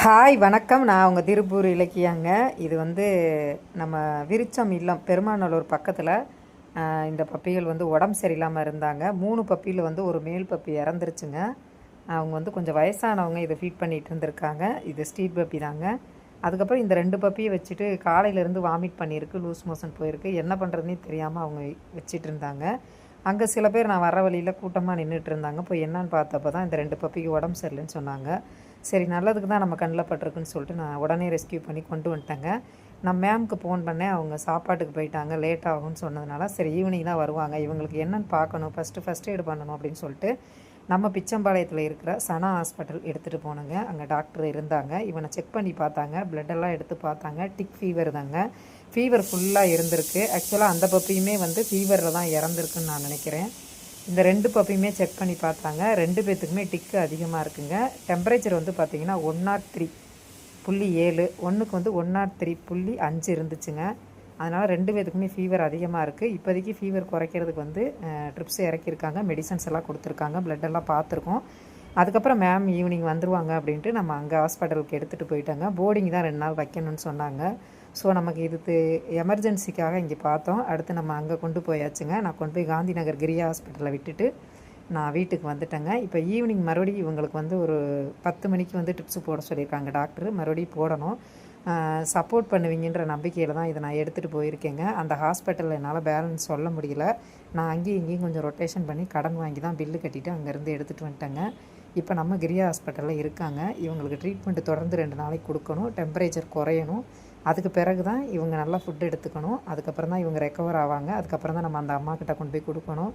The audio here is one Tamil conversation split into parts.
ஹாய் வணக்கம். நான் உங்கள் திருப்பூர் இலக்கியாங்க. இது வந்து நம்ம விருச்சம் இல்லம் பெருமாநல்லூர் பக்கத்தில் இந்த பப்பிகள் வந்து உடம்பு சரியில்லாமல் இருந்தாங்க. மூணு பப்பியில் வந்து ஒரு மேல் பப்பி இறந்துருச்சுங்க. அவங்க வந்து கொஞ்சம் வயசானவங்க இதை ஃபீட் பண்ணிகிட்டு இருந்திருக்காங்க. இது ஸ்ட்ரீட் பப்பி தாங்க. அதுக்கப்புறம் இந்த ரெண்டு பப்பியை வச்சுட்டு காலையிலேருந்து வாமிட் பண்ணியிருக்கு லூஸ் மோஷன் போயிருக்கு. என்ன பண்ணுறதுனே தெரியாமல் அவங்க வச்சிட்டு இருந்தாங்க. அங்கே சில பேர் நான் வர வழியில் கூட்டமாக நின்றுட்டு இருந்தாங்க. போய் என்னன்னு பார்த்தப்ப தான் இந்த ரெண்டு பப்பிக்கு உடம்பு சரியில்லைன்னு சொன்னாங்க. சரி நல்லதுக்கு தான் நம்ம கண்ணில் பட்டிருக்குன்னு சொல்லிட்டு நான் உடனே ரெஸ்க்யூ பண்ணி கொண்டு வந்துட்டேங்க. நான் மேம்க்கு ஃபோன் பண்ணேன் அவங்க சாப்பாட்டுக்கு போயிட்டாங்க லேட் ஆகும்னு சொன்னதுனால சரி ஈவினிங் தான் வருவாங்க இவங்களுக்கு என்னென்னு பார்க்கணும் ஃபஸ்ட்டு ஃபஸ்ட் எய்டு பண்ணணும் அப்படின்னு சொல்லிட்டு நம்ம பிச்சம்பாளையத்தில் இருக்கிற சனா ஹாஸ்பிட்டல் எடுத்துகிட்டு போனோங்க. அங்கே டாக்டர் இருந்தாங்க இவனை செக் பண்ணி பார்த்தாங்க பிளட்டெல்லாம் எடுத்து பார்த்தாங்க டிக் ஃபீவர் தாங்க. ஃபீவர் ஃபுல்லாக இருந்திருக்கு. ஆக்சுவலாக அந்த பப்பியுமே வந்து ஃபீவரில் தான் இறந்துருக்குன்னு நான் நினைக்கிறேன். இந்த ரெண்டு பப்பியுமே செக் பண்ணி பார்த்தாங்க. ரெண்டு பேர்த்துக்குமே டிக்கு அதிகமாக இருக்குங்க. டெம்பரேச்சர் வந்து பார்த்தீங்கன்னா ஒன் நாட் த்ரீ புள்ளி ஏழு. ஒன்றுக்கு வந்து ஒன் நாட் த்ரீ புள்ளி அஞ்சு இருந்துச்சுங்க. அதனால் ரெண்டு பேத்துக்குமே ஃபீவர் அதிகமாக இருக்குது இப்போதைக்கு ஃபீவர் குறைக்கிறதுக்கு வந்து ட்ரிப்ஸ் இறக்கியிருக்காங்க. மெடிசன்ஸ் எல்லாம் கொடுத்துருக்காங்க. blood எல்லாம் பார்த்துருக்கோம். அதுக்கப்புறம் மேம் ஈவினிங் வந்துருவாங்க அப்படின்ட்டு நம்ம அங்கே ஹாஸ்பிட்டலுக்கு எடுத்துகிட்டு போயிட்டாங்க. போர்டிங் தான் ரெண்டு நாள் வைக்கணும்னு சொன்னாங்க. ஸோ நமக்கு இது எமர்ஜென்சிக்காக இங்கே பார்த்தோம். அடுத்து நம்ம அங்கே கொண்டு போயாச்சுங்க. நான் கொண்டு போய் காந்தி நகர் கிரியா ஹாஸ்பிட்டலில் விட்டுட்டு நான் வீட்டுக்கு வந்துட்டேங்க. இப்போ ஈவினிங் மறுபடியும் இவங்களுக்கு வந்து ஒரு பத்து மணிக்கு வந்து டிப்ஸ் போட சொல்லியிருக்காங்க டாக்டர் மறுபடியும் போடணும். சப்போர்ட் பண்ணுவீங்கன்ற நம்பிக்கையில் தான் இதை நான் எடுத்துகிட்டு போயிருக்கேங்க. அந்த ஹாஸ்பிட்டலில் என்னால் பேலன்ஸ் சொல்ல முடியல. நான் அங்கேயும் இங்கேயும் கொஞ்சம் ரொட்டேஷன் பண்ணி கடன் வாங்கி தான் பில்லு கட்டிவிட்டு அங்கேருந்து எடுத்துகிட்டு வந்துட்டேங்க. இப்போ நம்ம கிரியா ஹாஸ்பிட்டலில் இருக்காங்க. இவங்களுக்கு ட்ரீட்மெண்ட் தொடர்ந்து ரெண்டு நாளைக்கு கொடுக்கணும். டெம்பரேச்சர் குறையணும். அதுக்கு பிறகு தான் இவங்க நல்லா ஃபுட் எடுத்துக்கணும். அதுக்கப்புறம் தான் இவங்க ரெக்கவர் ஆவாங்க. அதுக்கப்புறம் தான் நம்ம அந்த அம்மா கிட்ட கொண்டு போய் கொடுக்கணும்.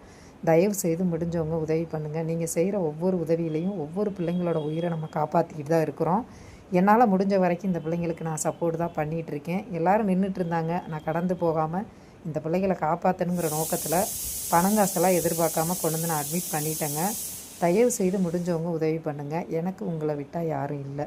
தயவு செய்து முடிஞ்சவங்க உதவி பண்ணுங்கள் நீங்கள் செய்கிற ஒவ்வொரு உதவியிலையும் ஒவ்வொரு பிள்ளைங்களோட உயிரை நம்ம காப்பாற்றிக்கிட்டு தான் இருக்கிறோம். என்னால் முடிஞ்ச வரைக்கும் இந்த பிள்ளைங்களுக்கு நான் சப்போர்ட் தான் பண்ணிகிட்டு இருக்கேன். எல்லாரும் நின்றுட்டு இருந்தாங்க. நான் கடந்து போகாமல் இந்த பிள்ளைகளை காப்பாற்றணுங்கிற நோக்கத்தில் பணங்காசெல்லாம் எதிர்பார்க்காம கொண்டு வந்து நான் அட்மிட் பண்ணிட்டேங்க. தயவு செய்து முடிஞ்சவங்க உதவி பண்ணுங்கள் எனக்கு உங்களை விட்டால் யாரும் இல்லை.